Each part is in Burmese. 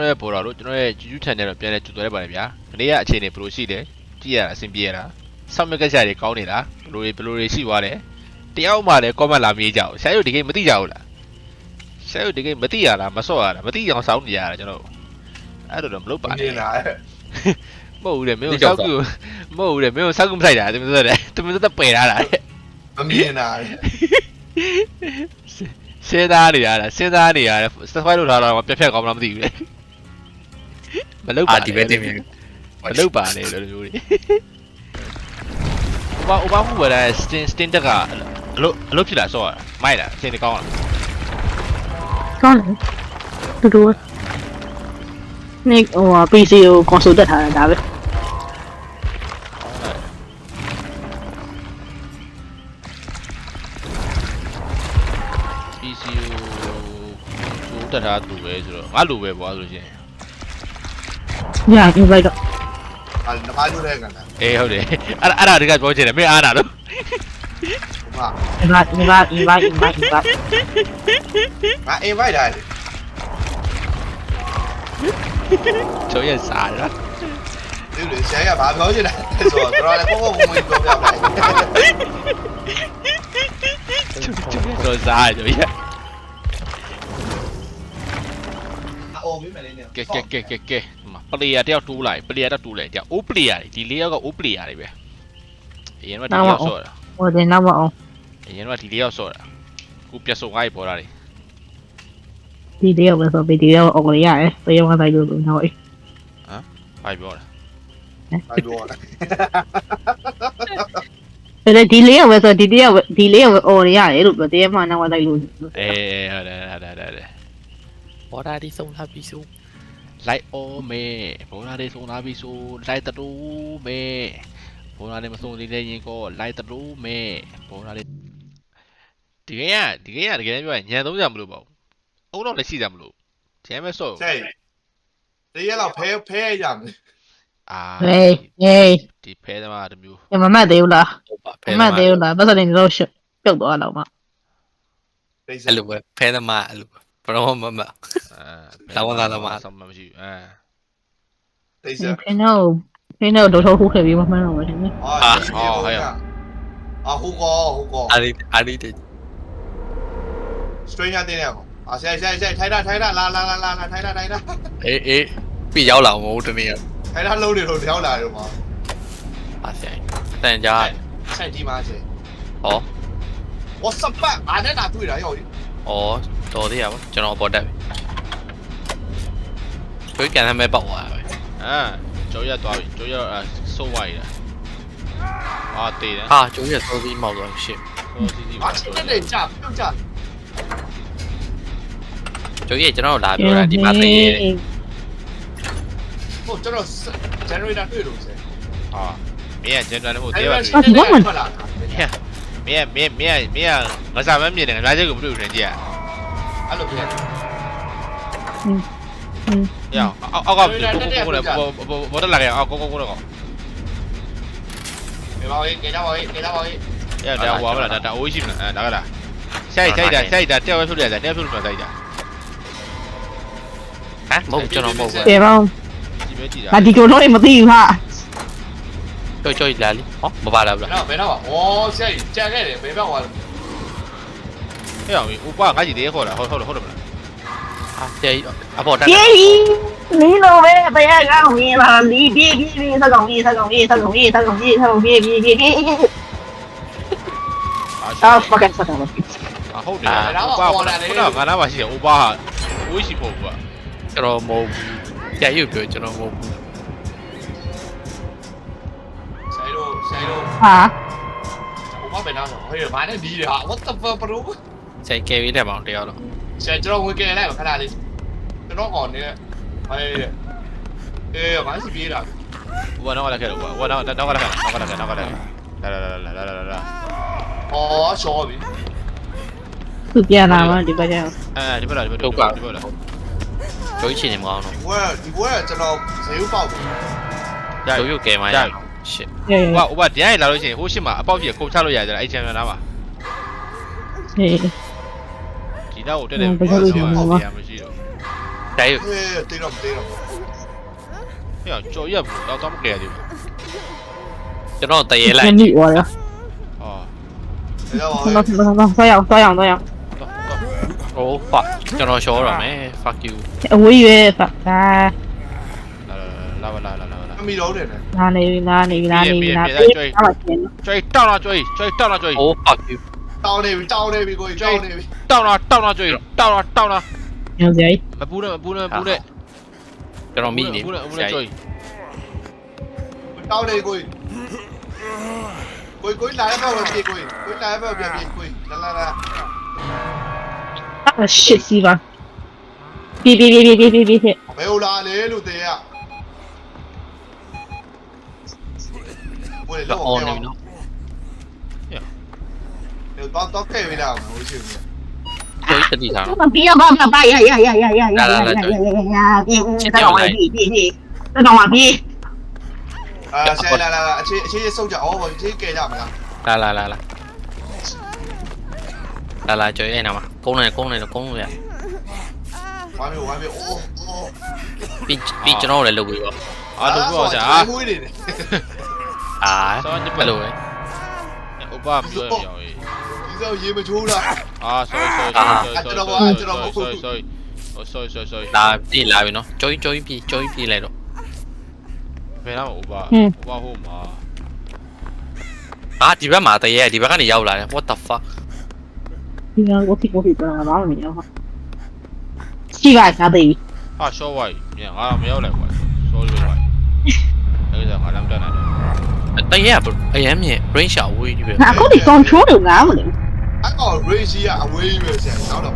ကျွန်တော်ရဲ့ဘော်တော်တို့ကျွန်တော်ရဲ့ YouTube channel တော့ပြန်လဲကြိုဆိုလိုက်ပါတယ်ဗျာဒီနေ့ကအခြေအနေဘယ်လိုရှိလဲကြည့်ရတာအဆင်ပြေရတာဆောက်မြက်ကက်ချက်တွေကောင်းနေတာဘယ်လိုတွေဘယ်လိုတွေရှိသွားတယ်တယောက်မှလည်း comment လာမေးကြအောင်ဆရာတို့ဒီကိမသိကြဘူးလားဆရာတို့ဒီကိမသိရလားမစော့ရလားမသိအောင်စောင်းနေရတာကျွန်တော်အဲ့လိုတော့မလုပ်ပါမြနဲ့င်လာမဟုတ်ဘူးလေမင်းတို့စောက်ကူမဟုတ်ဘူးလေမင်းတို့စောက်ကူမဆိုင်တာတမင်သက်တယ်တမင်သက်ပယ်ထားတာတဲ့မမြင်လာစဉ်းစားနေရတာစဉ်းစားနေရတယ်စဖိုက်လို့ထားတော့ပြက်ဖြတ်ကောင်းမလားမသိဘူးလေ မလုပ်ပါအာနဲ့ဒီပဲတင်မြင်မလုပ်ပါနဲ့လို့မျိုးတွေဥပဥပမှုဝယ်တဲ့ stin stin တက်ကအလို့အလို့ဖြစ်လာဆော့ရတာမိုက်လားအစင်ကောင်းလားကောင်းတယ်တူတူနေဟို PC ကို console တက်ထားတာဒါပဲပီစီကိုသူတက်ထားသူပဲဆိုတော့ငါလိုပဲပေါ့ဆိုလို့ရှိရင် ညာ invite တော့အာနမလို့တဲ့ကန်လားအေးဟုတ်တယ်အဲ့အဲ့ဒါတကပြောချင်တယ်မင်းအားနာတော့ဟိုမ invite invite invite invite invite ငါ invite ထားတယ်ကျော်ရစားတ ယ်ဒီလိုဆရာကဘာပြောချင်တာလဲဆိုတော့တော်တော်လေးပုံပုံဝင်ပြောပြပါလိုက်ကျော်စားကျော်ရအိုပြီးမယ်လေးနဲ့ကဲကဲကဲကဲကဲပလေယာတယောက်တိုးလိုက်ပလေယာတော့တိုးလိုက်ကြာအိုးပလေယာဒီလေးယောက်ကအိုးပလေယာတွေပဲအရင်ကဒီယောက်ဆော့တာဟိုတင်တော့မအောင်အရင်ကဒီလေးယောက်ဆော့တာခုပြတ်စုံကားပေါ်လာတယ်ဒီတယောက်ပဲဆိုပြီးဒီတယောက်အော်ရရတယ်တယောက်ကတိုင်းလို့လို့တော့အေးဘာပြောတာဘာပြောတာဒါဒီလေးယောက်ပဲဆိုဒီတယောက်ဒီလေးယောက်ပဲအော်ရတယ်လို့ပြောတယောက်မှနောက်တိုင်းလို့အေးဟုတ်တယ်ဟုတ်တယ်ဟုတ်တယ်ဟုတ်တယ် ဘော်ဒါဒီဆုံးလာပြီဆိုလိုက်အော်မဲဘောလာလေးစုံလာပြီဆိုလိုက်တူမဲဘောလာလေးမစုံသေးတဲ့ရင်ကောလိုက်တူမဲဘောလာလေးဒီကနေ့ကဒီကနေ့ကတကယ်ပြောရင်ညံသုံးကြမလို့ပေါ့အုံတော့လည်းရှိကြမလို့ကျဲမဲဆော့ဆရာတရက်လောက်ဖဲဖဲရမယ်အာဟေးဟေးဒီဖဲသမားတစ်မျိုးမမတ်သေးဘူးလားဟုတ်ပါမဖဲမတ်သေးဘူးလားပတ်စံနေတော့ရှုပ်ပြုတ်သွားတော့မှတိတ်အဲ့လိုပဲဖဲသမားအဲ့လိုဘ ရောမမအာလာဝင်လာလာမှာဆောင်းမရှိဘူးအာတိတ်စဖင်းတော့ဖင်းတော့တော့ထုတ်ခုခဲ့ပြီးမမှန်းတော့ဘူးတင်နေအာအာဟိုကောဟိုကော အာဒီအာဒီတဲ့ stranger တင်းရအောင်အာဆရာဆရာဆရာထိုင်တာထိုင်တာလာလာလာလာထိုင်တာထိုင်တာအေးအေးပြရောက်လာမဟုတ်တနေ့ရထိုင်တာလုံးနေလို့ရောက်လာတော့မှာအာဆိုင်တန်ကြဆိုင်ဒီမှာဆရာဟော what's up အားနဲ့တာတွေ့တာရောက် ဩတော်သေးရပါကျွန်တော်ပေါ်တက်ပြီကိုကန်သမဲပေါက်သွားပဲအာကျော်ရက်သွားပြီကျော်ရက်အာစိုးဝိုင်းတာအာတေးတယ်ဟာကျိုးရသောသီးမောက်သွားရှစ်ဟိုစီစီအာချက်တဲ့ကြာပြုတ်ကြာကျိုးရကျွန်တော်လာပြောတာဒီမှာတရေတဲ့ဟိုကျွန်တော် generator တွေ့လို့ဆရာအာမင်းကဂျန်တန်ဟုတ်အဲ့တေးဒါပါရှိတဲ့ထွက်လာတာ မင်းမင်းမင်းမင်းငါစားမမြင်တယ်ငါချက်ကိုမတွေ့ဘူးတန်းကြီးอ่ะအဲ့လိုပြန်ရအောင်အောက်အောက်ကကိုကိုကိုလည်းဘောဘောတက်လာကြအောင်ကိုကိုကိုတော့ဘယ်ပါရေးကြကြပါရေးကြကြပါရေးရဒါဟွာမလားဒါဒါအိုးရှိမလားအဲဒါကလားဆိုင်ဆိုင်တာဆိုင်တာတယောက်ပဲဖြုတ်ရတယ်တယောက်ဖြုတ်လို့ဆိုင်တာဟမ်မဟုတ်ကျွန်တော်မဟုတ်ပြေပေါင်းကြည့်ပဲကြည့်တာငါဒီကြိုတော့မသိဘူးဟာ ဘူးကျိုးကျိုးလာလီဟောမပါလားဗျာဘယ်တော့ဘယ်တော့ဩဆရာကြာခဲ့တယ်ဘယ်ပြောက်သွားလဲဟဲ့အောင်ဥပငါကြည့်သေးခေါ်တာဟုတ်ဟုတ်ဟုတ်တယ်မလားဟာတဲအပေါ်တက်ပြေးလီလိုပဲတရားကောင်းမြင်ပါလီပြေးပြေးပြေးဆက်ကောင်ပြေးဆက်ကောင်ပြေးဆက်ကောင်ပြေးဆက်ကောင်ပြေးဆက်ကောင်ပြေးပြေးပြေးပြေးအာအော် fucking ဆက်ကောင်ဟုတ်တယ်ဥပကငါနားမှာရှိတယ်ဥပဟာအိုးရှိဖို့ကွာကျွန်တော်မဟုတ်ကြရွပြောကျွန်တော်မဟုတ် ဆိုင်တို့ဆိုင်တို့ဟာဟိုဘယ်တော့ဟေးဘာနဲ့ဒီဟာ what the fuck bro ဆိုင်ကယ်ပြီးတဲ့ပေါင်တယောက်တော့ဆရာကျွန်တော်ဝင်ကြလိုက်ပါခဏလေးကျွန်တော်ကောင်နေဟေးအေးဘာစီပြေးတာဥပနောက်ကလည်းခဲ့ဥပဥပနောက်နောက်ကလည်းခဲ့နောက်ကလည်းခဲ့နောက်ကလည်းလာလာလာလာလာလာဩရှော့ပြီသူပြန်လာမှဒီဘက်ကျအဲဒီဘက်လာဒီဘက်ဒီဘက်လာကျိုးချင်နေမကောင်းတော့ဒီဘက်ဒီဘက်ကျွန်တော်ဇေယျပေါက်တယ်ရကျိုးရုပ်ကယ်မရရှ စ်ဟေးဥပဥပတရားရလာလို့ရှိရင်ဟိုရှစ်မှာအပေါက်ကြီးကိုချလို့ရတယ်အဲ့ချန်ပီယံနားမှာဟေးဒီတော့တက်တယ်မရှိတော့တဆရာကြီးဟေးတေးတော့တေးတော့ဟဲ့ကြော်ရက်ဘူးတော့တော့မကြရသေးဘူးကျွန်တော်တရေလိုက်ညိသွားတယ်ဟောတေးတော့တော့တော့ဆွဲအောင်ဆွဲအောင်ဆွဲအောင်တော့တော့โอ้ fuck ကျွန်တော်ရှောရမယ် fuck you အဝေးရွယ်ဖတ်ဒါလာလာလာလာ လာလာအမီတော့တယ်နဲ့နာနေနာနေနာနေနာပြေးအားပါချင်းကျွေးတောင်းလာကျွေးကျွေးတောင်းလာကျွေးโอ้ fuck you တောင်းနေပြီတောင်းနေပြီကိုတောင်းနေပြီတောင်းလာတောင်းလာကျွေးတောင်းလာတောင်းလာညောစရာကြီးမပူနဲ့မပူနဲ့မပူနဲ့ကျွန်တော်မိနေပူနဲ့ပူဆနဲ့ရာကျွေးကြီးတောင်းနေကိုကိုကိုလာရတော့ပြေကိုကိုလာရတော့ပြေကိုလာလာလာအာ shit စီပါပြေးပြေးပြေးပြေးပြေးပြေးပြေးဘယ်လိုလာလဲလို့တေးရ Vuole Lo loco, onni, no? Devo tanto ok, vediamo, vuoi dire. ကိုယ်တတိထားတော့မပြေပါမပါရရရရရရရပြေတော့ဝင်ပြီပြီပြီတော့မပြေ Ah, sai la la la, a ce ce sau ja, oh, ce ke ja ma. လာလာလာလာလာလာကြွေးအဲ့နာမှာကုန်းနေကုန်းနေတော့ကုန်းလို့ရ Wa mi wa mi. Oh, oh. ပြီးပြီးကျွန်တော်တို့လည်းလုပ်ပြီးတော့ အာတူပြောကြအာ ဟိုးနေတယ် အာအဲ့လိုပဲဥပမပြောရအောင်ကြီးစားရေမချိုးတာအာ sorry sorry sorry sorry sorry sorry oh sorry sorry sorry လာပြေးလာပြီနော် join join ပြေး join ပြေးလိုက်တော့ဘယ်တော့ဥပဥပဟိုမှာအာဒီဘက်မှာတရေဒီဘက်ကနေရောက်လာတယ် what the fuck ဒီကတော့ဒီကိုပြန်လာမှာမင်းဟာရှိပါစားသေးပြီအာ show why မြန်ငါမရောက်လိုက်ကွာ sorry why အဲ့ဒါငါလမ်းတန်းနေ တယ်တရေကအရမ်းမြင် range ရှာဝေးကြီးပဲငါအခုဒီ control တွေငါမလို့အဲ့ကောင် race ကြီးကအဝေးပဲဆရာနောက်တော့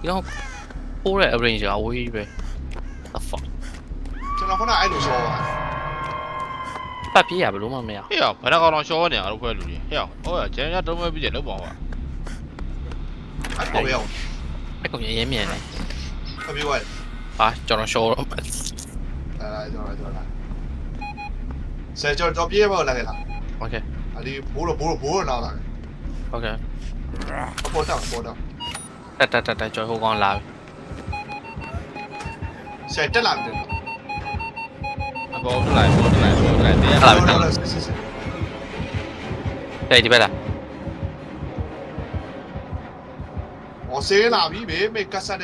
ဒီတော့ပိုးတဲ့ range ရှာဝေးကြီးပဲ the fuck ကျွန်တော်ခုနအဲ့လိုရှောပါပတ်ပြေးရဘယ်လို့မှမရဟေ့အောင်ဘယ်တော့ကောင် short နေငါတို့ဖွဲလူကြီးဟေ့အောင်ဟောကျန်ရတော့မဲ့ပြီးကြလောက်ပါကွာအဲ့ကောင်ပဲအောင်အဲ့ကောင်အရမ်းမြင်တယ်အပြေးဝိုင်းအာကျွန်တော် show တော့လာလာကျွန်တော်ကျွန်တော် ဆရာကျွန်တော်ပြေးပါလာခဲ့လား okay အဒီဘိုးတော့ဘိုးတော့ဘိုးတော့နောက်လာတယ် okay ပေါ်တော့ပေါ်တော့တက်တက်တက်တက်ကျွန်တော်ဟိုကောင်လာပြီဆရာတက်လာတယ်အပေါ်ထလိုက်ပေါ်ထလိုက်ပေါ်ထလိုက်တရားလာပြီတက်လာစစ်စစ်စစ်တဲ့ဒီဘက်လာဟောဆေးလာပြီဘေးမေကတ်ဆက်တ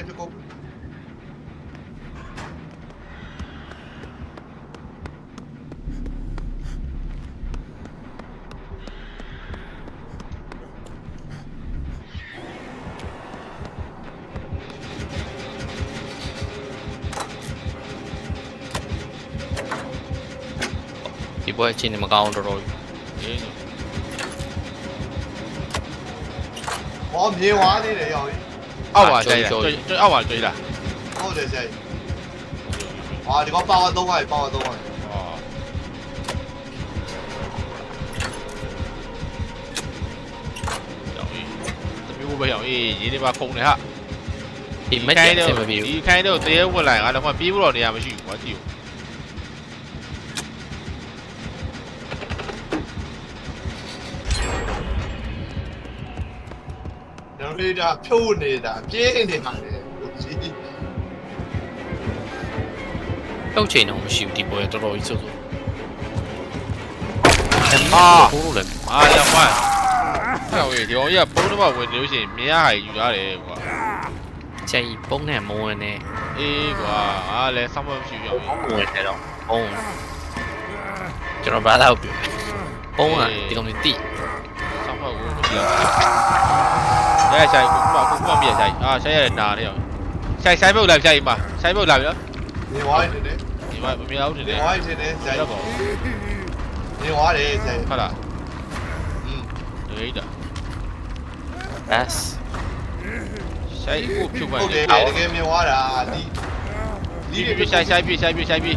ပြကုန်ဒီပွဲအချင်းနေမကောင်းတော်တော်ကြီးအေးဟောမြေဝါသေးတယ်ရောက်ပြီအောက်ပါကြိုက်ကျွတ်အောက်ပါကြိုက်လားဟုတ်တယ်ဆရာဟာဒီကောင်ပါဝါ3ပါပါဝါ3ပါဟောကြောင်အေးတမျိုးပဲကြောင်အေးရေးနေပါခုံနေဟာဒီမက်ကျအဆင်မပြေဒီဘူးခိုင်းတော့တရေဝင်လိုက်ငါတော့မှပြေးဖို့တော့နေရာမရှိဘူးကွာကြည့်ဦး န်တော်တို့ဒါဖြုတ်နေတာပြေးနေတာလေကြီးတော့ချိန်တော့မရှိဘူးဒီပွဲတော်တော်ကြီးစိုးစိုးအာဘိုးလို့လည်းအာရကွာဟဲ့ဝေးဒီကောင်ကြီးကပုံးတော့ဝင်နေလို့ရှိရင်မြင်ရဟာယူရတယ်ကွာချိန်ပုံးနဲ့မဝင်နဲ့အေးကွာငါလည်းစောင့်မမရှိဘူးကြောင်မဝင်နဲ့တော့ပုံးကျွန်တော်ဘာသာပြောပုံးကဒီကောင်ကြီးတိစောင့်မကိုမ ရှိတော့ရဲဆိုင်ကိုကကိုကမြင်ဆိုင်အာဆိုင်ရနာနေအောင်ဆိုင်ဆိုင်ပုတ်လာဆိုင်မှာဆိုင်ပုတ်လာပြီနော်မြေဝါနေတယ်ဒီမှာမမြင်အောင်နေတမြေယ်ဝါနေတယ်ဆရာတော့ပေါ့မြေဝါတယ်ဆရာဟုတ်လားอืมဒေးတာ that's ဆိုင်ကိုဖြုတ်မှဟုတ်တယ်တကယ်မြေဝါတာဒီဒီပြဆိုင်ဆိုင်ပြဆိုင်ပြဆိုင်ပြ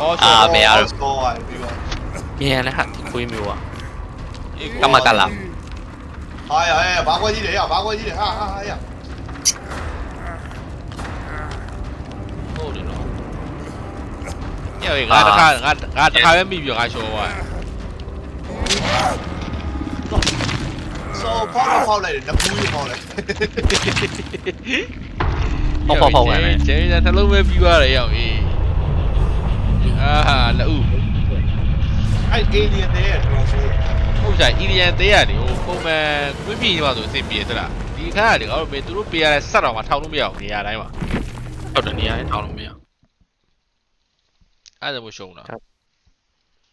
အော်ဆိုအာမရတော့စကောပါပြီးပါ မြန်တယ်ဟာဒီခွေးမျိုးอ่ะ干嘛干了哎呀哎呀，拔过去的呀，拔过去的，啊啊哎呀，ဟုတ်တယ်နော်ညောင်ငါတစ်ခါငါငါတစ်ခါပဲမိပြီးတော့ငါရှော်သွားတယ်手抛都抛来的，那不也抛来？ဟောက်ဟောက်ဟောက်ဝင်တယ် ကျန်ရင်ကျန်ရင်နှလုံးပဲပြီးသွားတယ်ရောက်အေးအာလက်ဦး အဲ့အေလီယန်တဲ့တော်ဆိုဟုတ်ကြအီလီယန်သေးရတယ်ဟိုပုံမှန်ကွင်းပြည်မှာဆိုအဆင်ပြေသလားဒီခါကလေငါတို့မေသူတို့ပေးရတဲ့ဆက်တော်မှာထောက်လို့မရအောင်နေရာတိုင်းမှာဟုတ်တယ်နေရာထောင်းလို့မရအဲ့ဒါမျိုးရှုံးတာ